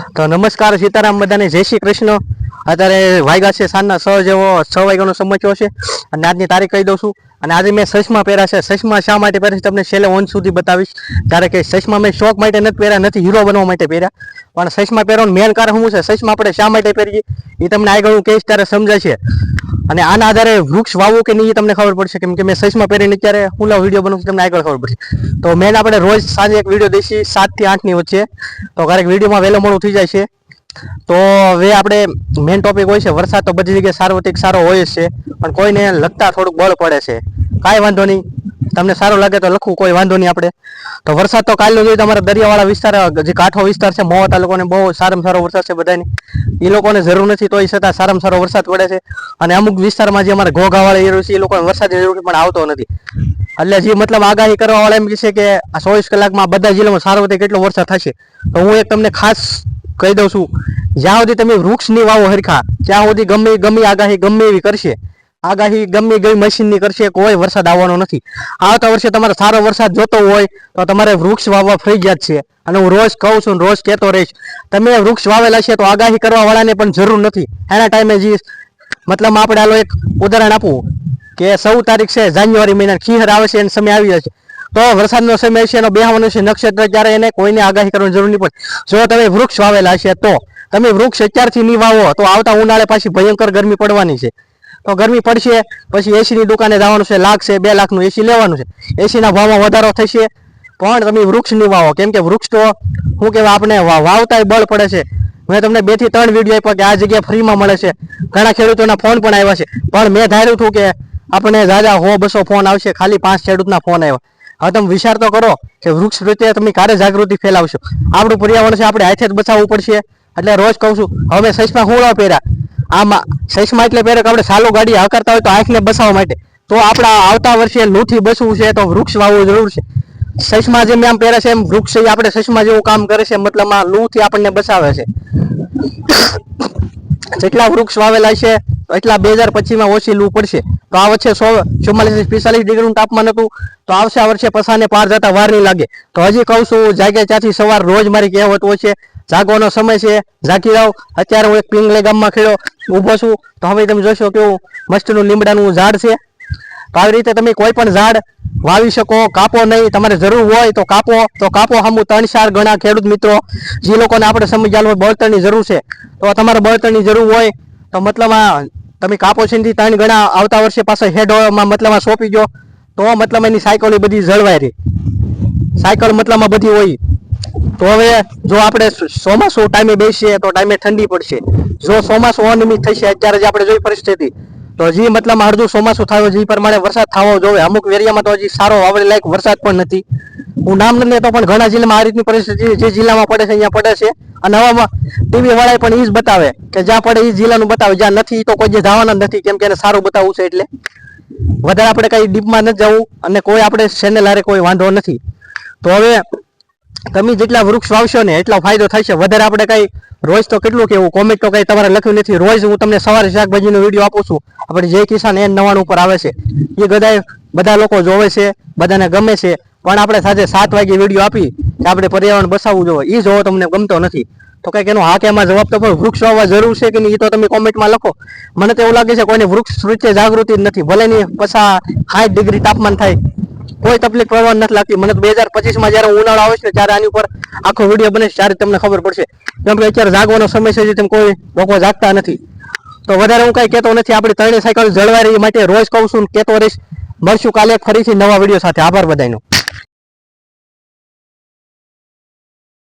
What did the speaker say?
તો નમસ્કાર સીતારામ બધાને, જય શ્રી કૃષ્ણ. અત્યારે વાગ્યા છે સાંજના છ જેવો, છ વાગ્યાનો સમય છે. અને આજની તારીખ કહી દઉં છું. અને આજે મેં સસમા પહેર્યા છે. સસમા શા માટે પહેર્યા તમને છેલ્લે ઓન સુધી બતાવીશ. ત્યારે કે સસમા મેં શોખ માટે નથી પહેર્યા, નથી હીરો બનવા માટે પહેર્યા. પણ સસમા પહેરવાનું મેન કારણ શું છે? સસમા આપણે શા માટે પહેરીએ? એ તમને આગળ હું કહીશ ત્યારે સમજાય છે. અને આના આધારે વૃક્ષ વાવવું કે નહીં એ તમને ખબર પડશે. કેમ કે મેં સચમાં પહેરીને અત્યારે હું વીડિયો બનાવું તમને આગળ ખબર પડશે. તો મેન આપણે રોજ સાંજે એક વીડિયો દઈશી સાતથી આઠની વચ્ચે. તો ક્યારેક વિડીયોમાં વહેલો મોડું થઈ જાય છે. તો હવે આપણે મેન ટોપિક હોય છે, વરસાદ તો બધી જગ્યાએ સાર્વત્રિક સારો હોય છે, પણ કોઈને લગતા થોડુંક બળ પડે છે. કાંઈ વાંધો નહીં. તમને સારું લાગે તો લખવું, કોઈ વાંધો નહીં આપણે. તો વરસાદ તો કાલનો જોઈએ તમારા દરિયાવાળા વિસ્તાર, જે કાંઠો વિસ્તાર છે, મોવા તાલુકાને, બહુ સારામાં સારો વરસાદ છે બધાની એ લોકોને જરૂર નથી, તો એ છતાં સારામાં સારો વરસાદ પડે છે. અને અમુક વિસ્તારમાં જે અમારા ઘોઘાવાળા એરિયો છે, એ લોકોને વરસાદની જરૂર પણ આવતો નથી. એટલે જે મતલબ આગાહી કરવાવાળા એમ છે કે આ ચોવીસ કલાકમાં બધા જિલ્લામાં સાર્વત્રિક કેટલો વરસાદ થશે. તો હું એક તમને ખાસ કહી દઉં છું, જ્યાં સુધી તમે વૃક્ષની વાવો હરખા, ત્યાં સુધી ગમે ગમે આગાહી ગમે એવી કરશે. આગાહી ગમે ગઈ મશીનની કરશે કોઈ વરસાદ આવવાનો નથી. આવતા વર્ષે તમારે સારો વરસાદ જોતો હોય તો તમારે વૃક્ષ વાવવા ફરજિયાત છે. અને હું રોજ કહું છું રોજ કહેતો રહીશ, તમે વૃક્ષ વાવેલા છે તો આગાહી કરવા વાળાને પણ જરૂર નથી. એના ટાઈમે જે મતલબ આપણે આલો એક ઉદાહરણ આપવું કે સૌ તારીખ છે જાન્યુઆરી મહિના, ખીહર આવે છે એનો સમય આવી જશે તો વરસાદનો સમય છે એનો બેહવાનો છે, નક્ષત્ર ત્યારે એને કોઈને આગાહી કરવાની જરૂર નહીં પડે. જો તમે વૃક્ષ વાવેલા છે તો, તમે વૃક્ષ અત્યારથી નહીં વાવો તો આવતા ઉનાળે પાછી ભયંકર ગરમી પડવાની છે. તો ગરમી પડશે, પછી એસીની દુકાને જવાનું છે, લાખ છે, બે લાખનું એસી લેવાનું છે. એસીના ભાવમાં વધારો થશે. પણ તમે વૃક્ષ નહીં વાવો. કેમ કે વૃક્ષ તો શું કહેવાય આપણે વાવતાય બળ પડે છે. મેં તમને બેથી ત્રણ વીડિયો આપ્યા કે આ જગ્યાએ ફ્રીમાં મળે છે. ઘણા ખેડૂતોના ફોન પણ આવ્યા છે. પણ મેં ધાર્યું હતું કે આપણે દાદા હો બસો ફોન આવશે, ખાલી પાંચ ખેડૂતના ફોન આવ્યા. હવે તમે વિચાર તો કરો કે વૃક્ષ પ્રત્યે તમે ક્યારે જાગૃતિ ફેલાવશો? આપણું પર્યાવરણ છે, આપણે હાથે જ બચાવવું પડશે. એટલે રોજ કહું છું, હવે સસ્તા હું ન પહેર્યા. આમાં સચમાં એટલે પહેરે આપણે સાલો ગાડી હકારતા હોય તો આંખને બસાવવા માટે. તો આપણા આવતા વર્ષે લૂથી બસવું છે તો વૃક્ષ વાવવું જરૂર છે. સચમાં જેમ આમ પહેરે છે એમ વૃક્ષ આપણે સચમાં જેવું કામ કરે છે, મતલબ આ લૂથી આપણને બસાવે છે. જેટલા વૃક્ષ વાવેલા છે, એટલા બે હજાર પચીસમાં ઓછી લૂ પડશે. તો આ વચ્ચે સો ચુમ્માલીસ પિસ્તાલીસ ડિગ્રીનું તાપમાન હતું. તો આવશે આ વર્ષે પસાને પાર જતા વાર નહીં લાગે. તો હજી કહું છું, જાગે ત્યાંથી સવાર રોજ મારી કહેવત હોય છે જાગવાનો સમય છે. જાગી જાઓ. અત્યારે હું એક પિંગલે ગામમાં ખેડો. ઊભો છું. તો હવે તમે જોશો કેવું મસ્તનું લીમડાનું ઝાડ છે. તો આવી રીતે તમે કોઈ પણ ઝાડ વાવી શકો, કાપો નહીં. તમારે જરૂર હોય તો કાપો. તો કાપો હમું ત્રણ ચાર ગણા ખેડૂત મિત્રો. જે લોકોને આપણે સમજાયેલું હોય બળતણની જરૂર છે. તો તમારે બળતણની જરૂર હોય તો મતલબ તમે કાપો છે ત્રણ ગણા આવતા વર્ષે પાછા હેડમાં મતલબ આ સોંપી ગયો તો મતલબ એની સાયકલ બધી જળવાય રહી. સાયકલ મતલબમાં બધી હોય. તો હવે જો આપણે ચોમાસું ટાઈમે બેસીએ તો ટાઈમે ઠંડી પડશે. જો ચોમાસું અનિયમિત થશે અત્યારે જે આપણે જોઈ પરિસ્થિતિ. તો હજી મતલબ અડધું ચોમાસું થયો જે પ્રમાણે વરસાદ થવો જોઈએ. અમુક એરિયામાં તો હજી સારો વાવણી લાયક વરસાદ પણ નથી. હું નામ નથી લેતો, પણ ઘણા જિલ્લામાં આ રીતની પરિસ્થિતિ જે જિલ્લામાં પડે છે, અહીંયા પડે છે. અને હવામાં ટીવી વાળા પણ એ જ બતાવે કે જ્યાં પડે એ જિલ્લાનું બતાવે, જ્યાં નથી તો કોઈ જે જવાના નથી. કેમ કે એને સારું બતાવવું છે એટલે. વધારે આપણે કઈ ડીપમાં નથી જવું અને કોઈ આપણે ચેનલ હારે કોઈ વાંધો નથી. તો હવે તમે જેટલા વૃક્ષ વાવશો ને એટલો ફાયદો થશે. વધારે આપણે કઈ રોજ તો કેટલું કેવું કોમેન્ટ તો કઈ તમારે લખ્યું નથી. રોજ હું તમને સવારે શાકભાજીનો વીડિયો આપું છું. આપણે જે કિસાન એન નવાણું ઉપર આવે છે. એ બધાય બધા લોકો જોવે છે, બધાને ગમે છે. પણ આપણે સાંજે સાત વાગે વીડિયો આપી કે આપણે પર્યાવરણ બસાવવું જોઈએ. એ જોવો તમને ગમતો નથી. તો કંઈક એનો હા કે એમાં જવાબ તો પણ વૃક્ષ વાવવા જરૂર છે કે નહીં એ તો તમે કોમેન્ટમાં લખો. મને તો એવું લાગે છે કોઈને વૃક્ષ પ્રત્યે જાગૃતિ જ નથી. ભલે ની પછા સાઠ ડિગ્રી તાપમાન થાય. કોઈ તકલીફ પડવાની નથી લાગતી. મને બે હજાર પચીસમાં જયારે ઉનાળો આવે છે ત્યારે આની ઉપર આખો વીડિયો બને ત્યારે તમને ખબર પડશે. કેમ કે અત્યારે જાગવાનો સમય છે, જે તેમ કોઈ લોકો જાગતા નથી. તો વધારે હું કઈ કહેતો નથી, આપણી ત્રણેય સાયકલ જળવાઈ રહી માટે રોજ કહું છું કહેતો રહીશ. મળશું કાલે ફરીથી નવા વીડિયો સાથે. આભાર બધાનો